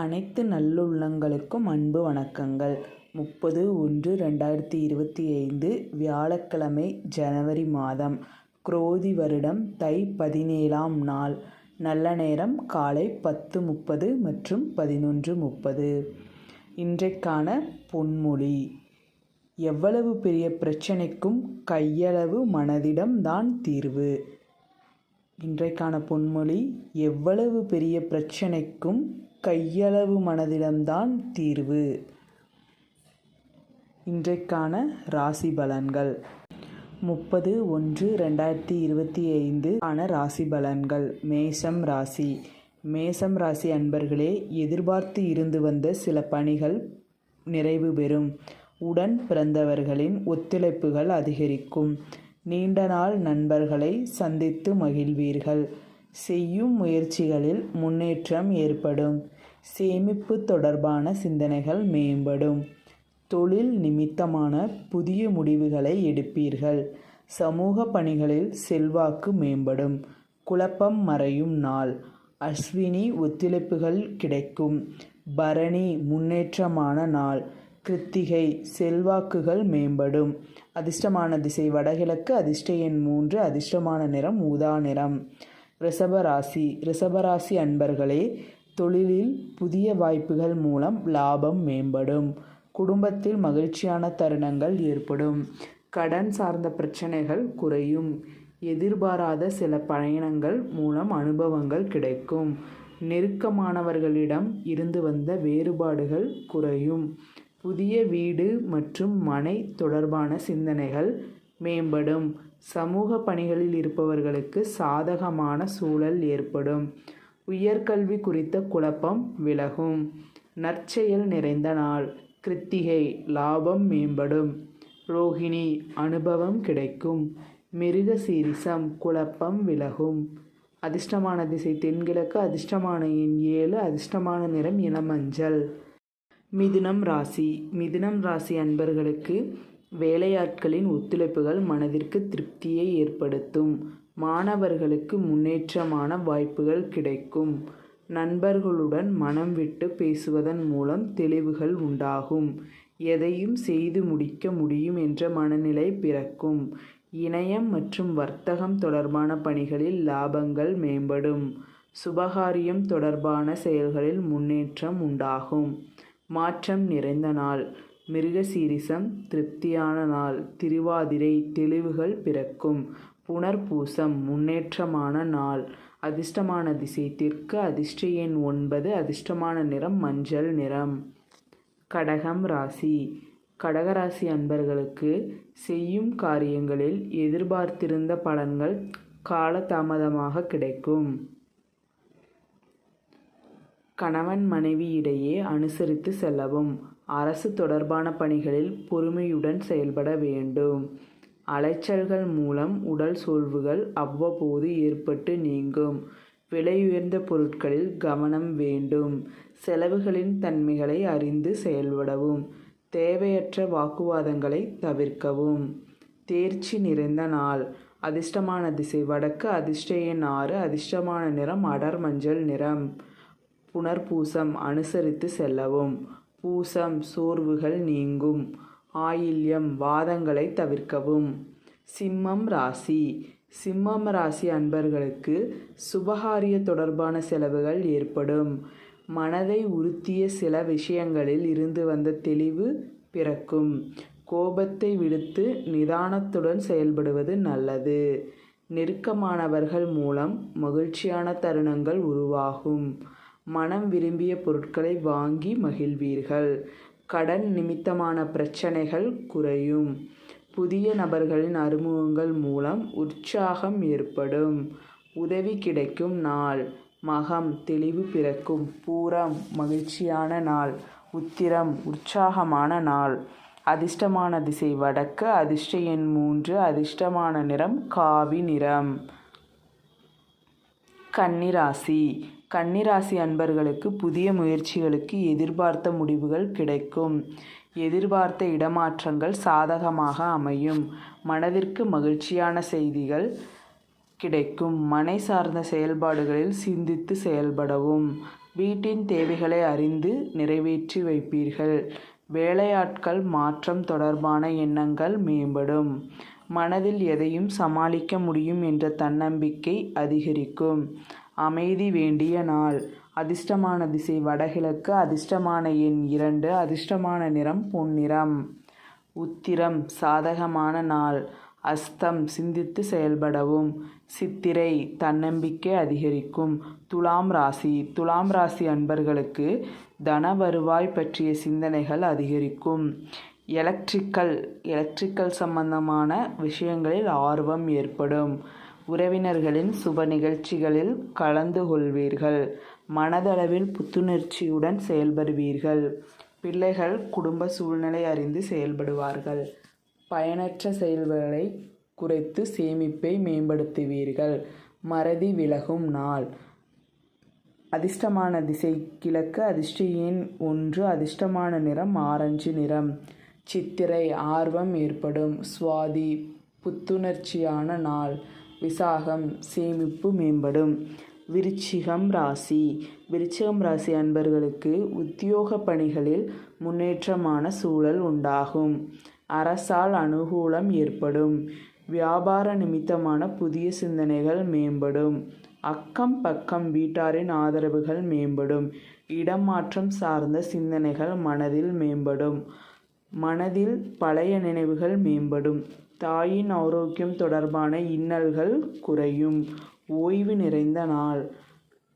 அனைத்து நல்லுள்ளங்களுக்கும் அன்பு வணக்கங்கள். முப்பது ஒன்று ரெண்டாயிரத்தி இருபத்தி ஐந்து வியாழக்கிழமை ஜனவரி மாதம் குரோதி வருடம் தை பதினேழாம் நாள். நல்ல நேரம் காலை பத்து முப்பது மற்றும் பதினொன்று முப்பது. இன்றைக்கான பொன்மொழி. எவ்வளவு பெரிய பிரச்சனைக்கும் கையளவு மனதிடம் தான் தீர்வு. இன்றைக்கான பொன்மொழி எவ்வளவு பெரிய பிரச்சனைக்கும் கையளவு மனதிடம்தான் தீர்வு. இன்றைக்கான ராசி பலன்கள். முப்பது ஒன்று ரெண்டாயிரத்தி இருபத்தி ஐந்து ஆன ராசி பலன்கள். மேஷம் ராசி. மேசம் ராசி அன்பர்களே எதிர்பார்த்து இருந்து வந்த சில பணிகள் நிறைவு பெறும். உடன் பிறந்தவர்களின் ஒத்துழைப்புகள் அதிகரிக்கும். நீண்ட நாள் நண்பர்களை சந்தித்து மகிழ்வீர்கள். செய்யும் முயற்சிகளில் முன்னேற்றம் ஏற்படும். சேமிப்பு தொடர்பான சிந்தனைகள் மேம்படும். தொழில் நிமித்தமான புதிய முடிவுகளை எடுப்பீர்கள். சமூக பணிகளில் செல்வாக்கு மேம்படும். குழப்பம் மறையும் நாள். அஸ்வினி ஒத்துழைப்புகள் கிடைக்கும். பரணி முன்னேற்றமான நாள். கிருத்திகை செல்வாக்குகள் மேம்படும். அதிர்ஷ்டமான திசை வடகிழக்கு அதிர்ஷ்ட எண் மூன்று அதிர்ஷ்டமான நிறம் ஊதா நிறம். ரிஷபராசி ரிஷபராசி அன்பர்களே தொழிலில் புதிய வாய்ப்புகள் மூலம் லாபம் மேம்படும். குடும்பத்தில் மகிழ்ச்சியான தருணங்கள் ஏற்படும். கடன் சார்ந்த பிரச்சனைகள் குறையும். எதிர்பாராத சில பயணங்கள் மூலம் அனுபவங்கள் கிடைக்கும். நெருக்கமானவர்களிடம் இருந்து வந்த வேறுபாடுகள் குறையும். புதிய வீடு மற்றும் மனை தொடர்பான சிந்தனைகள் மேம்படும். சமூக பணிகளில் இருப்பவர்களுக்கு சாதகமான சூழல் ஏற்படும். உயர்கல்வி குறித்த குழப்பம் விலகும். நற்செயல் நிறைந்த நாள் கிருத்திகை லாபம் மேம்படும். ரோஹிணி அனுபவம் கிடைக்கும். மிருக சீரிசம் குழப்பம் விலகும். அதிர்ஷ்டமான திசை தென்கிழக்கு அதிர்ஷ்டமான எண் ஏழு அதிர்ஷ்டமான நிறம் இளமஞ்சள். மிதுனம் ராசி மிதுனம் ராசி அன்பர்களுக்கு வேலையாட்களின் ஒத்துழைப்புகள் மனதிற்கு திருப்தியை ஏற்படுத்தும். மாணவர்களுக்கு முன்னேற்றமான வாய்ப்புகள் கிடைக்கும். நண்பர்களுடன் மனம் விட்டு பேசுவதன் மூலம் தெளிவுகள் உண்டாகும். எதையும் செய்து முடிக்க முடியும் என்ற மனநிலை பிறக்கும். இணையம் மற்றும் வர்த்தகம் தொடர்பான பணிகளில் லாபங்கள் மேம்படும். சுபகாரியம் தொடர்பான செயல்களில் முன்னேற்றம் உண்டாகும். மாற்றம் நிறைந்த நாள். மிருகசீரிசம் திருப்தியான நாள். திருவாதிரை தெளிவுகள் பிறக்கும். புனர்பூசம் முன்னேற்றமான நாள். அதிர்ஷ்டமான திசை தெற்கு அதிர்ஷ்ட எண் ஒன்பது அதிர்ஷ்டமான நிறம் மஞ்சள் நிறம். கடகம் ராசி. கடகராசி அன்பர்களுக்கு செய்யும் காரியங்களில் எதிர்பார்த்திருந்த பலன்கள் காலதாமதமாக கிடைக்கும். கணவன் மனைவி இடையே அனுசரித்து செல்லவும். அரசு தொடர்பான பணிகளில் பொறுமையுடன் செயல்பட வேண்டும். அலைச்சல்கள் மூலம் உடல் சோல்வுகள் அவ்வப்போது ஏற்பட்டு நீங்கும். விலையுயர்ந்த பொருட்களில் கவனம் வேண்டும். செலவுகளின் தன்மைகளை அறிந்து செயல்படவும். தேவையற்ற வாக்குவாதங்களை தவிர்க்கவும். தேர்ச்சி நிறைந்த நாள். அதிர்ஷ்டமான திசை. வடக்கு அதிர்ஷ்ட எண் ஆறு. அதிர்ஷ்டமான நிறம். அடர் மஞ்சள் நிறம். புனர்பூசம் அனுசரித்து செல்லவும். பூசம் சோர்வுகள் நீங்கும். ஆயில்யம் வாதங்களை தவிர்க்கவும். சிம்மம் ராசி. சிம்மம் ராசி அன்பர்களுக்கு சுபகாரிய தொடர்பான செலவுகள் ஏற்படும். மனதை உறுத்திய சில விஷயங்களில் இருந்து வந்த தெளிவு பிறக்கும். கோபத்தை விடுத்து நிதானத்துடன் செயல்படுவது நல்லது. நெருக்கமானவர்கள் மூலம் மகிழ்ச்சியான தருணங்கள் உருவாகும். மனம் விரும்பிய பொருட்களை வாங்கி மகிழ்வீர்கள். கடன் நிமித்தமான பிரச்சனைகள் குறையும். புதிய நபர்களின் அறிமுகங்கள் மூலம் உற்சாகம் ஏற்படும். உதவி கிடைக்கும் நாள். மகம் தெளிவு பிறக்கும். பூரம் மகிழ்ச்சியான நாள். உத்திரம் உற்சாகமான நாள். அதிர்ஷ்டமான திசை வடக்கு. அதிர்ஷ்ட எண் மூன்று. அதிர்ஷ்டமான நிறம் காவி நிறம். கன்னிராசி. கன்னிராசி அன்பர்களுக்கு புதிய முயற்சிகளுக்கு எதிர்பார்த்த முடிவுகள் கிடைக்கும். எதிர்பார்த்த இடமாற்றங்கள் சாதகமாக அமையும். மனதிற்கு மகிழ்ச்சியான செய்திகள் கிடைக்கும். மனை சார்ந்த செயல்பாடுகளில் சிந்தித்து செயல்படவும். வீட்டின் தேவைகளை அறிந்து நிறைவேற்றி வைப்பீர்கள். வேலையாட்கள் மாற்றம் தொடர்பான எண்ணங்கள் மேம்படும். மனதில் எதையும் சமாளிக்க முடியும் என்ற தன்னம்பிக்கை அதிகரிக்கும். அமைதி வேண்டிய நாள். அதிர்ஷ்டமான திசை வடகிழக்கு அதிர்ஷ்டமான எண் இரண்டு அதிர்ஷ்டமான நிறம் பொன்னிறம். உத்திரம் சாதகமான நாள். அஸ்தம் சிந்தித்து செயல்படவும். சித்திரை தன்னம்பிக்கை அதிகரிக்கும். துலாம் ராசி துலாம் ராசி அன்பர்களுக்கு தன வருவாய் பற்றிய சிந்தனைகள் அதிகரிக்கும். எலக்ட்ரிக்கல் எலக்ட்ரிக்கல் சம்பந்தமான விஷயங்களில் ஆர்வம் ஏற்படும். உறவினர்களின் சுப நிகழ்ச்சிகளில் கலந்து கொள்வீர்கள். மனதளவில் புத்துணர்ச்சியுடன் செயல்படுவீர்கள். பிள்ளைகள் குடும்ப சூழ்நிலை அறிந்து செயல்படுவார்கள். பயனற்ற செயல்களை குறைத்து சேமிப்பை மேம்படுத்துவீர்கள். மறதி விலகும் நாள். அதிர்ஷ்டமான திசை கிழக்கு அதிர்ஷ்ட எண் ஒன்று அதிர்ஷ்டமான நிறம் ஆரஞ்சு நிறம். சித்திரை ஆர்வம் ஏற்படும். சுவாதி புத்துணர்ச்சியான நாள். விசாகம் சேமிப்பு மேம்படும். விருச்சிகம் ராசி. விருச்சிகம் ராசி அன்பர்களுக்கு உத்தியோக பணிகளில் முன்னேற்றமான சூழல் உண்டாகும். அரசால் அனுகூலம் ஏற்படும். வியாபார நிமித்தமான புதிய சிந்தனைகள் மேம்படும். அக்கம் பக்கம் வீட்டாரின் ஆதரவுகள் மேம்படும். இடமாற்றம் சார்ந்த சிந்தனைகள் மனதில் மேம்படும். மனதில் பழைய நினைவுகள் மேம்படும். தாயின் ஆரோக்கியம் தொடர்பான இன்னல்கள் குறையும். ஓய்வு நிறைந்த நாள்.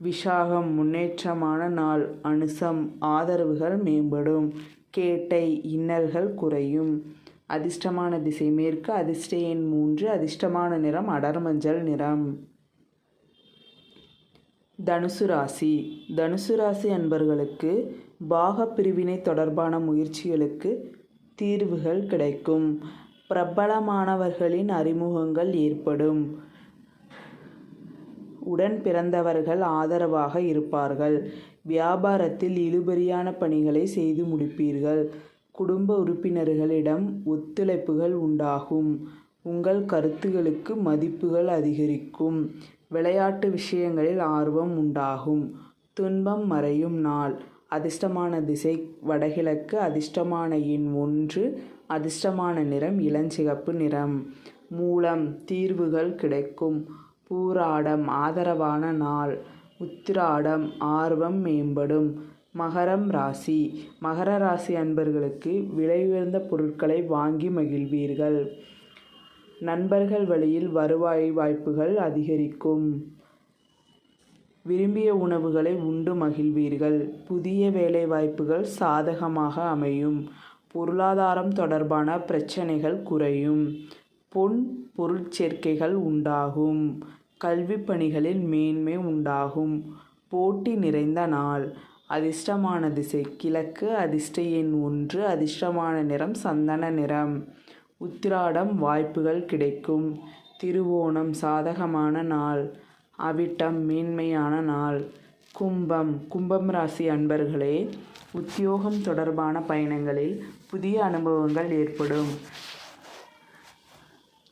விஷாகம் முன்னேற்றமான நாள். அனுசம் ஆதரவுகள் மேம்படும். கேட்டை இன்னல்கள் குறையும். அதிர்ஷ்டமான திசை மேற்கு அதிர்ஷ்ட எண் மூன்று அதிர்ஷ்டமான நிறம் அடர்மஞ்சள் நிறம். தனுசு ராசி. தனுசு ராசி அன்பர்களுக்கு பாகப் பிரிவினை தொடர்பான முயற்சிகளுக்கு தீர்வுகள் கிடைக்கும். பிரபலமானவர்களின் அறிமுகங்கள் ஏற்படும். உடன் பிறந்தவர்கள் ஆதரவாக இருப்பார்கள். வியாபாரத்தில் இழுபறியான பணிகளை செய்து முடிப்பீர்கள். குடும்ப உறுப்பினர்களிடம் ஒத்துழைப்புகள் உண்டாகும். உங்கள் கருத்துகளுக்கு மதிப்புகள் அதிகரிக்கும். விளையாட்டு விஷயங்களில் ஆர்வம் உண்டாகும். துன்பம் மறையும் நாள். அதிர்ஷ்டமான திசை வடகிழக்கு அதிர்ஷ்டமான எண் ஒன்று அதிர்ஷ்டமான நிறம் இளஞ்சிகப்பு நிறம். மூலம் தீர்வுகள் கிடைக்கும். பூராடம் ஆதரவான நாள். உத்திராடம் ஆர்வம் மேம்படும். மகரம் ராசி. மகர ராசி அன்பர்களுக்கு விலை உயர்ந்த பொருட்களை வாங்கி மகிழ்வீர்கள். நண்பர்கள் வழியில் வருவாய் வாய்ப்புகள் அதிகரிக்கும். விரும்பிய உணவுகளை உண்டு மகிழ்வீர்கள். புதிய வேலை வாய்ப்புகள் சாதகமாக அமையும். பொருளாதாரம் தொடர்பான பிரச்சனைகள் குறையும். பொன் பொருட்சேர்க்கைகள் உண்டாகும். கல்வி பணிகளில் மேன்மை உண்டாகும். போட்டி நிறைந்த நாள். அதிர்ஷ்டமான திசை. கிழக்கு அதிர்ஷ்ட எண் ஒன்று அதிர்ஷ்டமான நிறம் சந்தன நிறம். உத்திராடம் வாய்ப்புகள் கிடைக்கும். திருவோணம் சாதகமான நாள். அவிட்டம் மேன்மையான நாள். கும்பம். கும்பம் ராசி அன்பர்களே உத்தியோகம் தொடர்பான பயணங்களில் புதிய அனுபவங்கள் ஏற்படும்.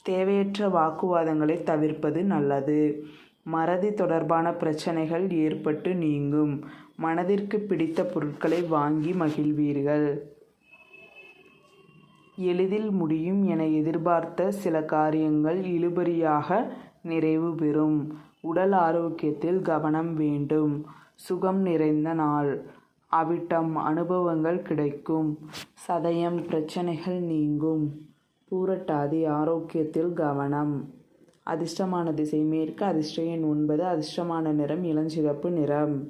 தேவையற்ற வாக்குவாதங்களை தவிர்ப்பது நல்லது. மறதி தொடர்பான பிரச்சனைகள் ஏற்பட்டு நீங்கும். மனதிற்கு பிடித்த பொருட்களை வாங்கி மகிழ்வீர்கள். எளிதில் முடியும் என எதிர்பார்த்த சில காரியங்கள் இழுபறியாக நிறைவு பெறும். உடல் ஆரோக்கியத்தில் கவனம் வேண்டும். சுகம் நிறைந்த நாள். அவிட்டம் அனுபவங்கள் கிடைக்கும். சதயம் பிரச்சனைகள் நீங்கும். பூரட்டாதி ஆரோக்கியத்தில் கவனம். அதிர்ஷ்டமான திசை. மேற்கு அதிர்ஷ்ட எண் ஒன்பது. அதிர்ஷ்டமான நிறம் இளஞ்சிறப்பு நிறம்.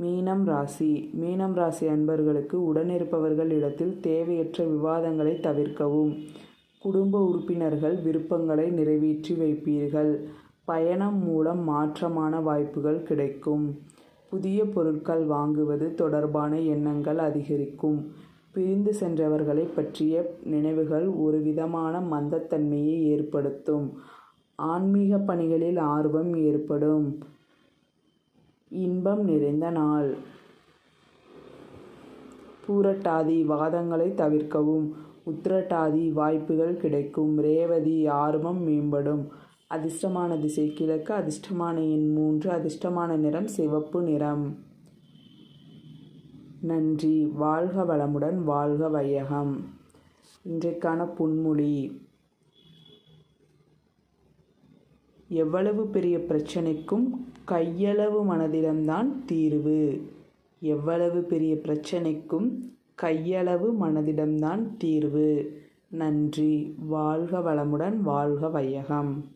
மீனம் ராசி. மீனம் ராசி அன்பர்களுக்கு உடனிருப்பவர்கள் இடத்தில் தேவையற்ற விவாதங்களை தவிர்க்கவும். குடும்ப உறுப்பினர்கள் விருப்பங்களை நிறைவேற்றி வைப்பீர்கள். பயணம் மூலம் மாற்றமான வாய்ப்புகள் கிடைக்கும். புதிய பொருட்கள் வாங்குவது தொடர்பான எண்ணங்கள் அதிகரிக்கும். பிரிந்து சென்றவர்களை பற்றிய நினைவுகள் ஒரு விதமான மந்தத்தன்மையை ஏற்படுத்தும். ஆன்மீக பணிகளில் ஆர்வம் ஏற்படும். இன்பம் நிறைந்த நாள். பூரட்டாதி வாதங்களை தவிர்க்கவும். உத்திரட்டாதி வாய்ப்புகள் கிடைக்கும். ரேவதி ஆர்வம் மேம்படும். அதிர்ஷ்டமான திசை கிழக்கு அதிர்ஷ்டமான எண் மூன்று அதிர்ஷ்டமான நிறம் சிவப்பு நிறம். நன்றி. வாழ்க வளமுடன் வாழ்க வையகம். இன்றைக்கான புன்மொழி. எவ்வளவு பெரிய பிரச்சனைக்கும் கையளவு மனதிடம்தான் தீர்வு. எவ்வளவு பெரிய பிரச்சனைக்கும் கையளவு மனதிடம்தான் தீர்வு. நன்றி. வாழ்க வளமுடன் வாழ்க வையகம்.